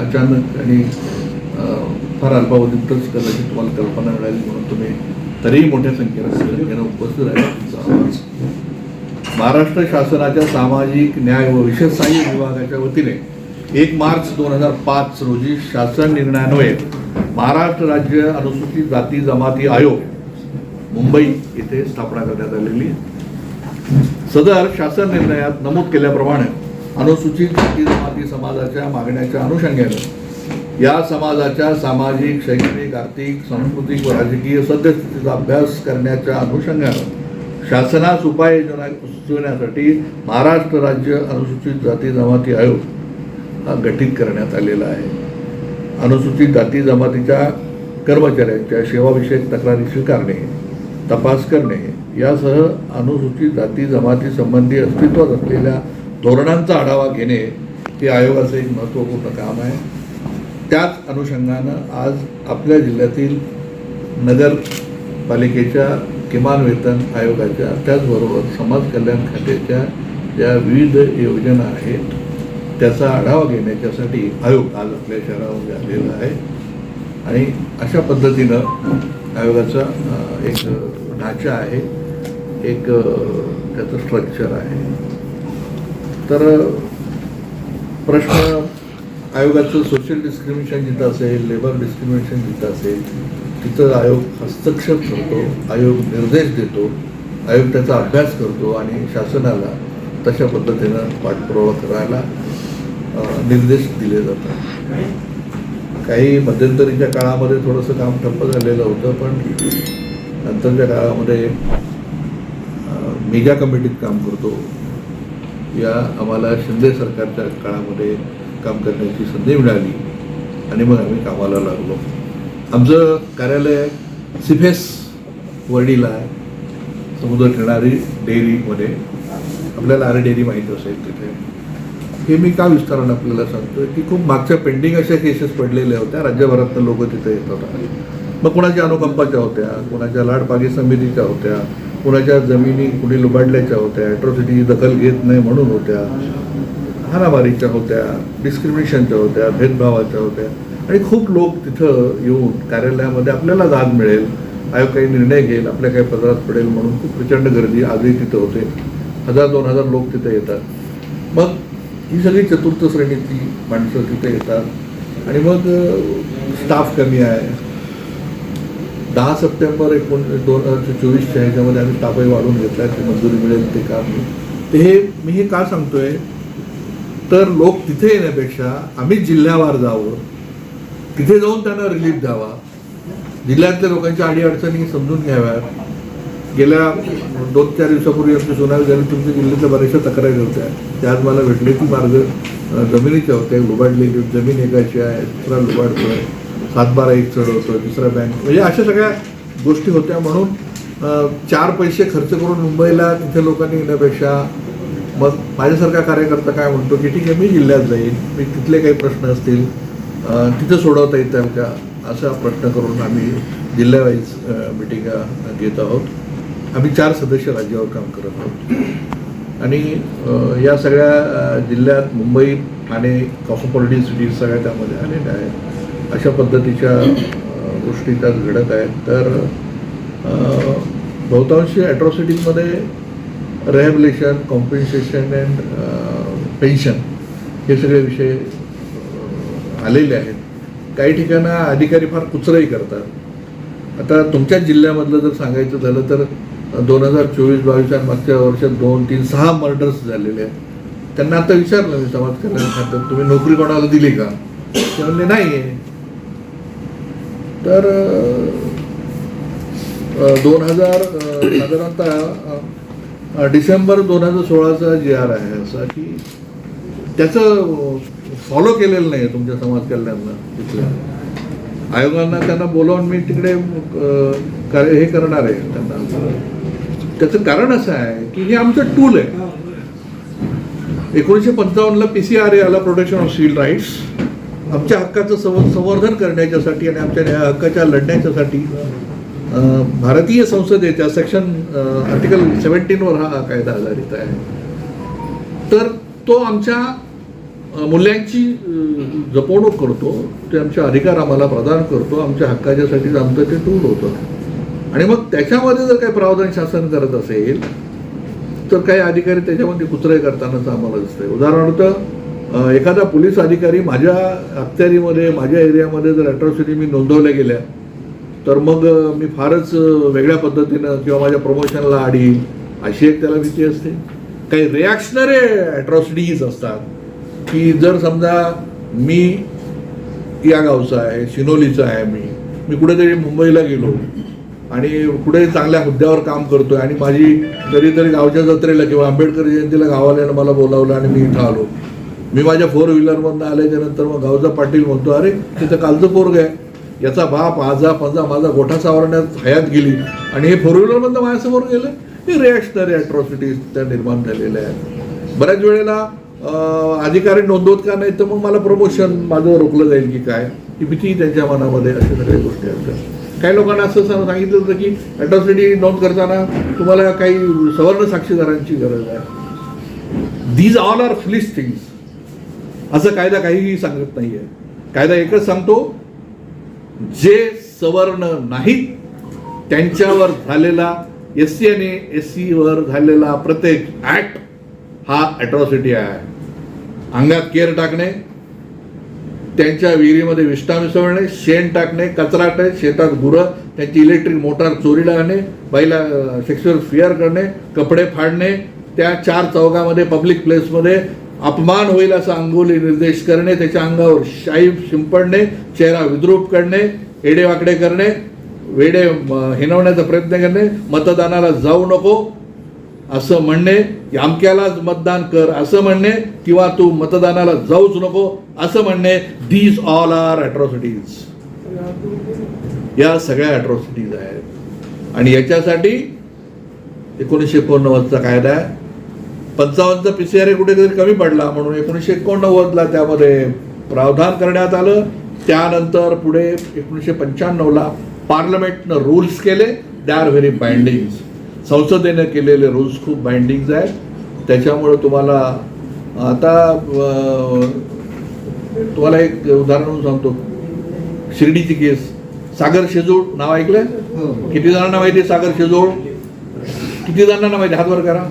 अचानक आणि फार अल्पावधीतच कदाचित तुम्हाला कल्पना मिळाली म्हणून तुम्ही तरीही मोठ्या संख्येनं संख्येनं उपस्थित राहिला तुमचा आवाज महाराष्ट्र शासनाच्या सामाजिक न्याय व विशेष सहाय्य विभागाच्या वतीने एक मार्च दोन हजार पाच रोजी शासन निर्णयान्वये महाराष्ट्र राज्य अनुसूचित जाती जमाती आयोग मुंबई येथे स्थापना करण्यात आलेली आहे. सदर शासन निर्णयात नमूद केल्याप्रमाणे अनुसूचित जाती जमाती समाजाच्या मागण्याच्या अनुषंगाने या समाजाच्या सामाजिक शैक्षणिक आर्थिक सांस्कृतिक व राजकीय सद्यस्थितीचा अभ्यास करण्याच्या अनुषंगाने शासनास उपाययोजना सुचविण्यासाठी महाराष्ट्र राज्य अनुसूचित जाती जमाती आयोग हा गठीत करण्यात आलेला आहे. अनुसूचित जाती जमातीच्या कर्मचाऱ्यांच्या सेवाविषयक तक्रारी स्वीकारणे तपास करणे यासह अनुसूचित जाती जमाती संबंधी अस्तित्वात असलेल्या धोरणांचा आढावा घेणे हे आयोगाचं एक महत्त्वपूर्ण काम आहे. त्याच अनुषंगानं आज आपल्या जिल्ह्यातील नगरपालिकेच्या किमान वेतन आयोगाच्या त्याचबरोबर समाज कल्याण खात्याच्या ज्या विविध योजना आहेत त्याचा आढावा घेण्याच्यासाठी आयोग आज आपल्या शहरामध्ये आलेला आहे. आणि अशा पद्धतीनं आयोगाचा एक ढाचा आहे. एक त्याचं स्ट्रक्चर आहे. तर प्रश्न आयोगाचं सोशल डिस्क्रिमिनेशन जिथं असेल लेबर डिस्क्रिमिनेशन जिथं असेल तिथं आयोग हस्तक्षेप करतो आयोग निर्देश देतो आयोग त्याचा अभ्यास करतो आणि शासनाला तशा पद्धतीनं पाठपुरावा करायला निर्देश दिले जातात. काही मध्यंतरीच्या काळामध्ये थोडंसं काम ठप्प झालेलं होतं पण नंतरच्या काळामध्ये अ, मेगा कमिटीत काम करतो. या आम्हाला शिंदे सरकारच्या काळामध्ये काम करण्याची संधी मिळाली आणि मग आम्ही कामाला लागलो. आमचं कार्यालय सिफेस वर्डीला आहे समुद्र किनारी डेअरीमध्ये. आपल्याला आर डेअरी माहीत असेल तिथे. हे मी का विस्तारानं आपल्याला सांगतो की खूप मागच्या पेंडिंग अशा केसेस पडलेल्या होत्या. राज्यभरातनं लोक तिथे येत होता. मग कोणाच्या अनुकंपाच्या होत्या? कोणाच्या लाडपागी समितीच्या होत्या? कुणाच्या जमिनी कुणी लुबाडल्याच्या होत्या ॲट्रॉसिटीची दखल घेत नाही म्हणून होत्या हानामारीच्या होत्या डिस्क्रिमिनेशनच्या होत्या भेदभावाच्या होत्या. आणि खूप लोक तिथं येऊन कार्यालयामध्ये आपल्याला जाग मिळेल आयोग काही निर्णय घेईल आपल्या काही पदरात पडेल म्हणून खूप प्रचंड गर्दी आजही तिथं होते. हजार दोन हजार लोक तिथे येतात. मग ही सगळी चतुर्थ श्रेणीतली माणसं तिथे येतात. आणि मग स्टाफ कमी आहे दहा सप्टेंबर एकोणीस दोन हजार चोवीसच्या ह्याच्यामध्ये आम्ही स्टाफही वाढवून घेतला ती मंजुरी मिळेल ते काम ते हे मी हे का सांगतोय? तर लोक तिथे येण्यापेक्षा आम्ही जिल्ह्यावार जावं तिथे जाऊन त्यांना रिलीफ द्यावा. जिल्ह्यातल्या लोकांच्या अडीअडचणी समजून घ्याव्यात गेल्या दोन चार दिवसापूर्वी आमची सुनावणी झाली तुमच्या जिल्ह्यातल्या बऱ्याचशा तक्रारी होत्या. त्या आज मला भेटले की मार्ग जमिनीच्या होत्या लुबाडलेली जमीन एकाची आहे दुसरा लुबाडतो आहे सातबारा एक चढवतोय दुसऱ्या बँक म्हणजे अशा सगळ्या गोष्टी होत्या म्हणून चार पैसे खर्च करून मुंबईला तिथे लोकांनी येण्यापेक्षा मग माझ्यासारखा कार्यकर्ता काय म्हणतो की ठीक आहे मी जिल्ह्यात जाईन मी तिथले काही प्रश्न असतील तिथे सोडवता येतात का असा प्रश्न करून आम्ही जिल्ह्यावाईज मिटिंगा घेत आहोत. आम्ही चार सदस्य राज्यावर काम करत आहोत. आणि या सगळ्या जिल्ह्यात मुंबई ठाणे कॉस्मोपॉलिटन सिटीज सगळ्या त्यामध्ये आलेल्या आहेत. अशा पद्धतीच्या गोष्टी त्यात घडत आहेत. तर बहुतांशी ॲट्रॉसिटीजमध्ये रेहॅबिलेशन कॉम्पेन्सेशन अँड पेन्शन हे सगळे विषय आलेले आहेत. काही ठिकाणं अधिकारी फार कुचराई करतात. आता तुमच्याच जिल्ह्यामधलं जर सांगायचं झालं तर दोन हजार चोवीस बावीस आणि मागच्या वर्षात दोन तीन सहा मर्डर्स झालेले आहेत. त्यांना आता विचारलं मी समाज कल्याण खात्यात तुम्ही नोकरी कोणाला दिली का? ते म्हणले नाही आहे. तर दोन हजार साधारणतः डिसेंबर दोन हजार सोळाचा जी आर आहे असा की त्याचं फॉलो केलेलं नाही तुमच्या समाज कल्याणनं तिथल्या आयोगांना त्यांना बोलावून मी तिकडे कार्य हे करणार आहे त्यांना. त्याचं कारण असं आहे की हे आमचं टूल आहे. एकोणीसशे पंचावन्नला पी सी आर ए आला प्रोटेक्शन ऑफ सिव्हिल राईट्स आमच्या हक्काचं सव संवर्धन करण्याच्यासाठी आणि आमच्या हक्काच्या लढण्याच्यासाठी भारतीय संसदेच्या सेक्शन आर्टिकल सेवन्टीनवर हा कायदा आधारित आहे. तर तो आमच्या मूल्यांची जपवणूक करतो ते आमचे अधिकार आम्हाला प्रदान करतो आमच्या हक्काच्यासाठीच आमचं ते टूल होतं. आणि मग त्याच्यामध्ये जर काही प्रावधान शासन करत असेल तर काही अधिकारी त्याच्यामध्ये कुत्रे करतानाच आम्हाला दिसतंय. उदाहरणार्थ एखादा पोलीस अधिकारी माझ्या अखत्यारीमध्ये माझ्या एरियामध्ये जर अट्रॉसिटी मी नोंदवल्या गेल्या तर मग मी फारच वेगळ्या पद्धतीनं किंवा माझ्या प्रमोशनला आडी. अशी एक त्याला भीती असते. काही रिॲक्शनरी अट्रॉसिटीज असतात की जर समजा मी या गावचा आहे शिनोलीचा आहे मी मी कुठेतरी मुंबईला गेलो आणि कुठे चांगल्या हुद्द्यावर काम करतोय आणि माझी कधीतरी गावच्या जत्रेला किंवा आंबेडकर जयंतीला गावाल्यानं मला बोलावलं आणि मी इथं आलो मी माझ्या फोर व्हीलरमधनं आल्याच्यानंतर मग गावचा पाटील म्हणतो अरे तिथं कालचं पोरग आहे. याचा बाप आजा पंजा माझा गोठा सावरण्यात हयात गेली. आणि हे फोर व्हीलरमधनं माझ्यासमोर गेलं. हे रिॲक्शनरी अट्रॉसिटीज त्या निर्माण झालेल्या आहेत. बऱ्याच वेळेला अधिकारी नोंदवत का नाही तर मग मला प्रमोशन माझं रोखलं जाईल की काय. ती भीती त्यांच्या मनामध्ये अशा सगळ्या गोष्टी असतात. काही लोकांना असं सांगितलं होतं की अट्रॉसिटी नोंद करताना तुम्हाला काही सवर्ण साक्षीदारांची गरज आहे. These all are foolish things असं कायदा काहीही सांगत नाहीये. कायदा एकच सांगतो जे सवर्ण नाहीत त्यांच्यावर झालेला एस सी आणि एस सीवर झालेला प्रत्येक ऍक्ट हा अट्रॉसिटी आहे. अंगात केर टाकणे त्यांच्या विहिरीमध्ये विष्ठा मिसळणे शेण टाकणे कचरा टाकणे शेतात गुरं त्यांची इलेक्ट्रिक मोटार चोरीला आणणे बाईला सेक्शुअल फिअर करणे कपडे फाडणे त्या चार चौकामध्ये पब्लिक प्लेसमध्ये अपमान होईल असा अंगोली निर्देश करणे त्याच्या अंगावर शाई शिंपडणे चेहरा विद्रूप करणे एडेवाकडे करणे वेडे हिनवण्याचा प्रयत्न करणे मतदानाला जाऊ नको असं म्हणणे अमक्यालाच मतदान कर असं म्हणणे किंवा तू मतदानाला जाऊच नको असं म्हणणे दीज ऑल आर अट्रॉसिटीज या सगळ्या अट्रॉसिटीज आहेत. आणि याच्यासाठी एकोणीसशे एकोणनव्वदचा कायदा आहे. पंचावन्नचा पी सी आर ए कुठेतरी कमी पडला म्हणून एकोणीसशे एकोणनव्वदला त्यामध्ये प्रावधान करण्यात आलं. त्यानंतर पुढे एकोणीसशे पंच्याण्णवला पार्लमेंटनं रूल्स केले. दे आर व्हेरी बाइंडिंग संसदेनं केलेले रूल्स खूप बाइंडिंग्ज आहेत. त्याच्यामुळं तुम्हाला आता तुम्हाला एक उदाहरण म्हणून सांगतो. शिर्डीची केस सागर शेजूळ नाव ऐकलंय? किती जणांना माहिती आहे सागर शेजूळ? किती जणांना माहिती? हात वर करा.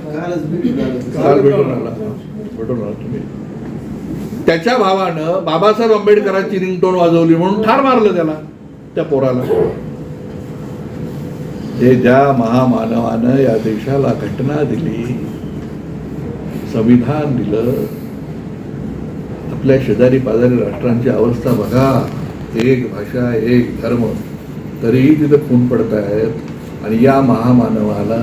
काल भेटून आला भेटून आला तुम्ही. त्याच्या भावानं बाबासाहेब आंबेडकरांची रिंगटोन वाजवली म्हणून ठार मारलं त्याला त्या पोराला. हे ज्या महामानवानं या देशाला घटना दिली संविधान दिलं आपल्या शेजारी पाजारी राष्ट्रांची अवस्था बघा. एक भाषा एक धर्म. तरीही तिथे खून पडत आहेत आणि या महामानवाला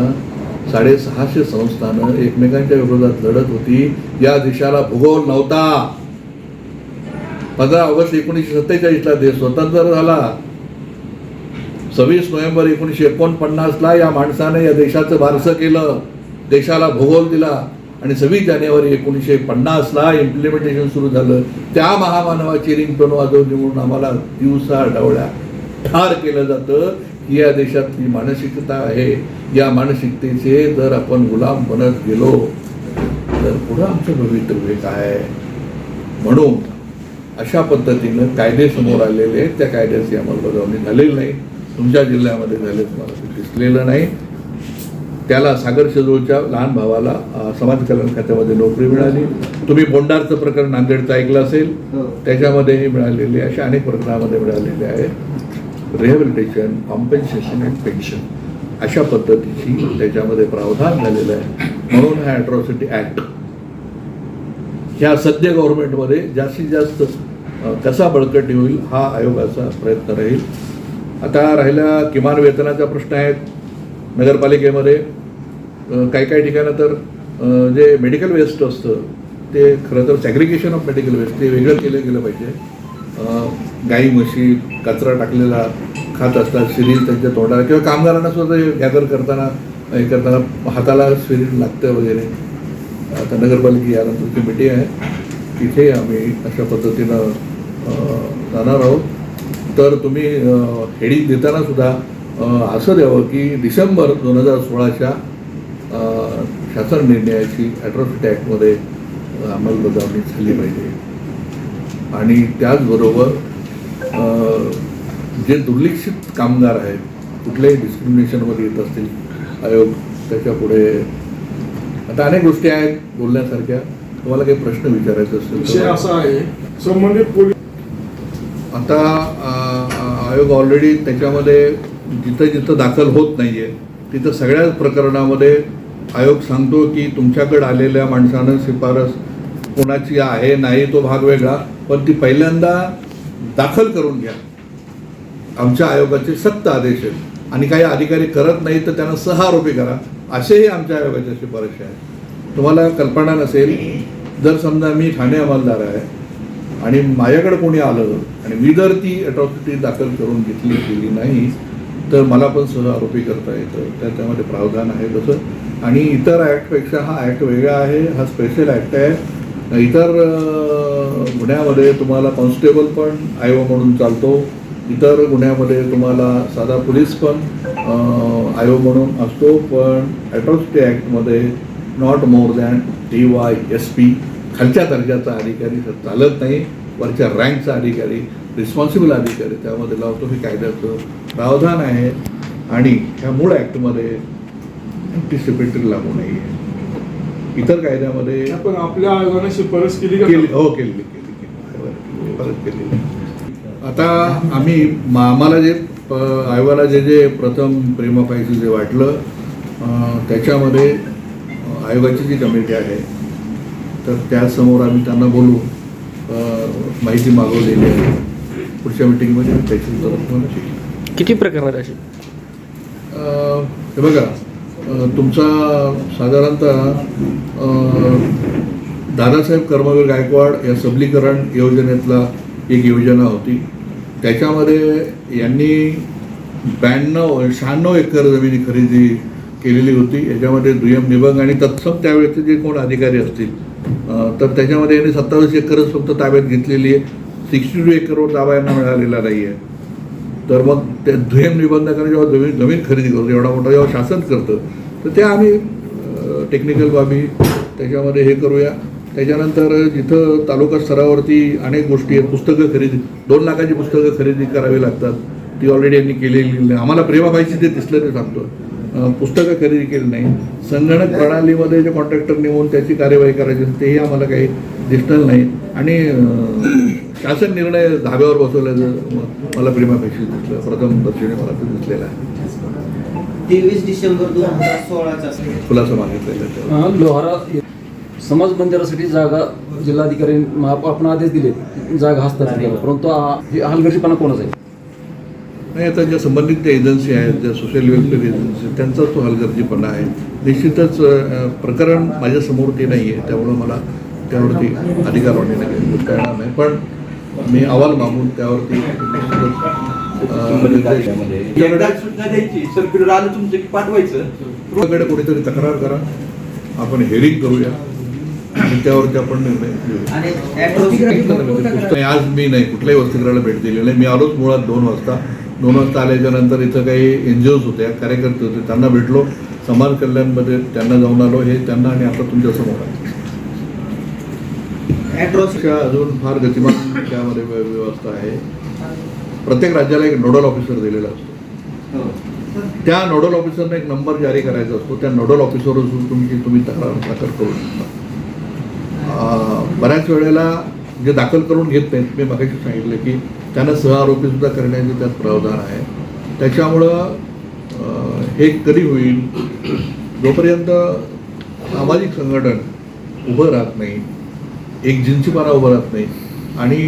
साडेसहाशे संस्थानं एकमेकांच्या विरोधात लढत होती. या देशाला भूगोल नव्हता. पंधरा ऑगस्ट एकोणीसशे सत्तेचाळीसला देश स्वतंत्र झाला. सव्वीस नोव्हेंबर एकोणीसशे एकोणपन्नासला या माणसाने या देशाचं बारसं केलं. देशाला भूगोल दिला. आणि सव्वीस जानेवारी एकोणीसशे पन्नासला इम्प्लिमेंटेशन सुरू झालं. त्या महामानवाची रिंगटोन वाजवून निवडून आम्हाला दिवसा डवळ्या ठार केलं जातं. की या देशातली मानसिकता आहे या मानसिकतेचे जर आपण गुलाम बनत गेलो तर पुढं आमचं भवितव्य काय? आहे? म्हणून अशा पद्धतीनं कायदे समोर आलेले आहेत. त्या कायद्याची अंमलबजावणी झालेली नाही. तुमच्या जिल्ह्यामध्ये झाले तुम्हाला ते दिसलेलं नाही. त्याला सागर शेजूळच्या लहान भावाला समाज कल्याण खात्यामध्ये नोकरी मिळाली. तुम्ही बोंडारचं प्रकरण नांदेडचं ऐकलं असेल. त्याच्यामध्येही मिळालेली. अशा अनेक प्रकरणामध्ये मिळालेले आहेत. रिहॅबिलिटेशन कॉम्पेन्सेशन अँड पेन्शन अशा पद्धतीची त्याच्यामध्ये प्रावधान झालेलं आहे. म्हणून हा अट्रॉसिटी ॲक्ट ह्या सध्या गव्हर्नमेंटमध्ये जास्तीत जास्त कसा बळकटी होईल हा आयोगाचा प्रयत्न राहील. आता राहिला किमान वेतनाचा प्रश्न आहे नगरपालिकेमध्ये. काही काही ठिकाणं तर जे मेडिकल वेस्ट असतं ते खरं तर सॅग्रिगेशन ऑफ मेडिकल वेस्ट ते वेगळं केलं गेलं पाहिजे. गाई म्हशी कचरा टाकलेला खात असतात सिरीज त्यांच्या तोंडाला किंवा कामगारांना सुद्धा गॅदर करताना हे करताना हाताला सिरीज लागतं वगैरे. आता नगरपालिका यानंतरची मिटिंग आहे. तिथे आम्ही अशा पद्धतीनं जाणार आहोत. तर तुम्ही हेडिंग देताना सुद्धा असं द्यावं की डिसेंबर दोन हजार सोळाच्या शासन निर्णयाची ॲट्रॉसिटी ॲक्टमध्ये अंमलबजावणी झाली पाहिजे. आणि त्याचबरोबर जे दुर्लक्षित कामगार आहेत कुठल्याही डिस्क्रिमिनेशनमध्ये येत असतील आयोग त्याच्या पुढे आता अनेक गोष्टी आहेत बोलण्यासारख्या. तुम्हाला काही प्रश्न विचारायचे असतील विषय असा आहे संबंधित पोलीस आता आयोग ऑलरेडी त्याच्यामध्ये जिथं जिथं दाखल होत नाहीये तिथं सगळ्याच प्रकरणामध्ये आयोग सांगतो की तुमच्याकडे आलेल्या माणसानं शिफारस कोणाची आहे नाही तो भाग वेगळा. पण ती पहिल्यांदा दाखल करून घ्या. आमच्या आयोगाचे सक्त आदेश आहेत. आणि काही अधिकारी करत नाही तर त्यांना सहारोपी करा. असेही आमच्या आयोगाच्या शिफारशी आहेत. तुम्हाला कल्पना नसेल जर समजा मी ठाणे अंमलदार आहे आणि माझ्याकडे कोणी आलं आणि मी जर ती अट्रॉसिटी दाखल करून घेतली गेली नाही तर मला पण सहआरोपी आरोपी करता येतं. त्याच्यामध्ये प्रावधान आहे तसं. आणि इतर ॲक्टपेक्षा हा ॲक्ट वेगळा आहे. हा स्पेशल ॲक्ट आहे. इतर गुन्ह्यामध्ये तुम्हाला कॉन्स्टेबल पण आयो म्हणून चालतो. इतर गुन्ह्यामध्ये तुम्हाला साधा पोलीस पण अं, आयो म्हणून असतो. पण atrocity ॲक्टमध्ये not more than D Y S P खालच्या दर्जाचा अधिकारी तर चालत नाही. वरच्या रँकचा अधिकारी रिस्पॉन्सिबल अधिकारी त्यामध्ये लावतो. हे कायद्याचं प्रावधान आहे. आणि ह्या मूळ ॲक्टमध्ये अँटिसिपेटरी लागू नाही आहे इतर कायद्यामध्ये पण आपल्या आयोगाने शिफारस केली केली हो केली केली केली. परत केली. आता आम्ही म- आम्हाला जे आयोगाला जे जे प्रथम प्रेमापायचं जे वाटलं अं, त्याच्यामध्ये आयोगाची जी कमिटी आहे तर त्यासमोर आम्ही त्यांना बोलू माहिती मागवलेली आहे. पुढच्या मिटिंगमध्ये त्याची. किती प्रकार आहेत असे अं, हे बघा तुमचा साधारणतः दादासाहेब कर्मवीर गायकवाड या सबलीकरण योजनेतला एक योजना होती. त्याच्यामध्ये यांनी ब्याण्णव शहाण्णव एकर जमिनी खरेदी केलेली होती. याच्यामध्ये दुय्यम निबंध आणि तत्सम त्यावेळेचे जे कोण अधिकारी असतील तर त्याच्यामध्ये यांनी सत्तावीस एकरच फक्त ताब्यात घेतलेली आहे. सिक्स्टी टू एकरवर ताबा यांना मिळालेला नाही आहे तर मग त्या दुय्यम निबंधकाने जेव्हा जमीन जमीन खरेदी करतो एवढा मोठा जेव्हा शासन करतं तर ते आम्ही टेक्निकल बाबी त्याच्यामध्ये हे करूया. त्याच्यानंतर जिथं तालुका स्तरावरती अनेक गोष्टी आहेत पुस्तकं खरेदी दोन लाखाची पुस्तकं खरेदी करावी लागतात. ती ऑलरेडी यांनी केलेली नाही. आम्हाला प्रेमाबाईची ते दिसलं ते सांगतो पुस्तकं खरेदी केली नाही. संगणक प्रणालीमध्ये जे कॉन्ट्रॅक्टर नेमून त्याची कार्यवाही करायची असते तेही आम्हाला काही दिसलं नाही. आणि शासन निर्णय धाब्यावर बसवल्याचं मला प्रेमापेक्षा दिसलं. प्रथम दर्शनी मला ते दिसलेलं आहे. तेवीस डिसेंबर दोन हजार सोळाचा. खुलासा लोहारा समाज मंदिरासाठी जागा जिल्हाधिकारी आपण आदेश दिले जागा हस्तांतरित करा. परंतु हलगर्जीपणा कोणाचा आहे? नाही आता ज्या संबंधित ज्या एजन्सी आहेत ज्या सोशल वेलफेअर एजन्सी त्यांचा तो हलगर्जीपणा आहे. निश्चितच प्रकरण माझ्यासमोर ते नाही आहे त्यामुळं मला त्यावरती अधिकार वाटणे काही नाही पण मी अहवाल मागून त्यावरती एकदा सूचना द्यायची सर्क्युलर आलं तुमचं की पाठवायचं? कोणीतरी तक्रार करा. आपण हेअरिंग करूया. आणि त्यावरती आपण निर्णय आज मी नाही. कुठल्याही वसतिगृहाला भेट दिलेली नाही. मी आलोच मुळात दोन वाजता. दोन वाजता आल्याच्यानंतर इथं काही एन जी ओज होत्या कार्यकर्ते होते. त्यांना भेटलो. समाज कल्याणमध्ये त्यांना जाऊन आलो. हे त्यांना आणि आता तुमच्यासमोर आहे. अजून फार गतिमान त्यामध्ये व्य- व्यवस्था आहे. प्रत्येक राज्याला एक नोडल ऑफिसर दिलेला असतो. त्या नोडल ऑफिसरने एक नंबर जारी करायचा असतो. त्या नोडल ऑफिसरवर तुमची तुम्ही तक्रार दाखल करू शकता बऱ्याच वेळेला जे दाखल करून घेत नाहीत मी मगाशी सांगितलं की त्यांना सहआरोपी सुद्धा करण्याचे त्यात प्रावधान आहे. त्याच्यामुळं हे कधी होईल? जोपर्यंत सामाजिक संघटन उभं राहत नाही एक जिन्सीपणा उभं राहत नाही आणि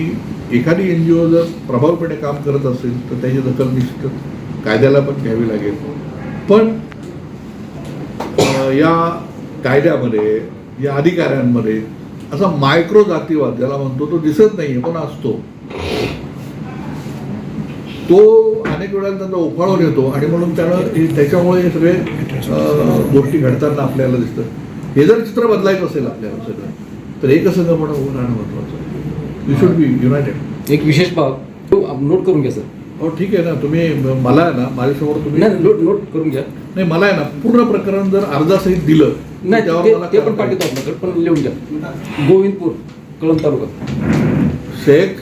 एखादी एन जी ओ जर प्रभावपणे काम करत असेल तर त्याची दखल निश्चित कायद्याला पण घ्यावी लागेल. पण या कायद्यामध्ये या अधिकाऱ्यांमध्ये असा मायक्रो जातीवाद ज्याला म्हणतो तो दिसत नाही पण असतो. तो अनेक वेळा त्यांना उफाळून येतो आणि म्हणून त्यानं त्याच्यामुळे हे सगळे गोष्टी घडताना आपल्याला दिसतं हे जर चित्र बदलायचं असेल आपल्याला सगळं तर एकसंघपणा उभं राहणं महत्वाचं आहे. यू शुड बी युनायटेड एक विशेष बाब तो आप नोट करून घ्या सर हो ठीक आहे ना. तुम्ही मला आहे ना माझ्यासमोर तुम्ही नाही नोट नोट करून घ्या. नाही मला आहे ना पूर्ण प्रकरण जर अर्जासहित दिलं नाही त्यावर ते- मला ते पण पाठवतो आपल्याकडे पण लिहून घ्या. गोविंदपूर कळंब तालुका. शेख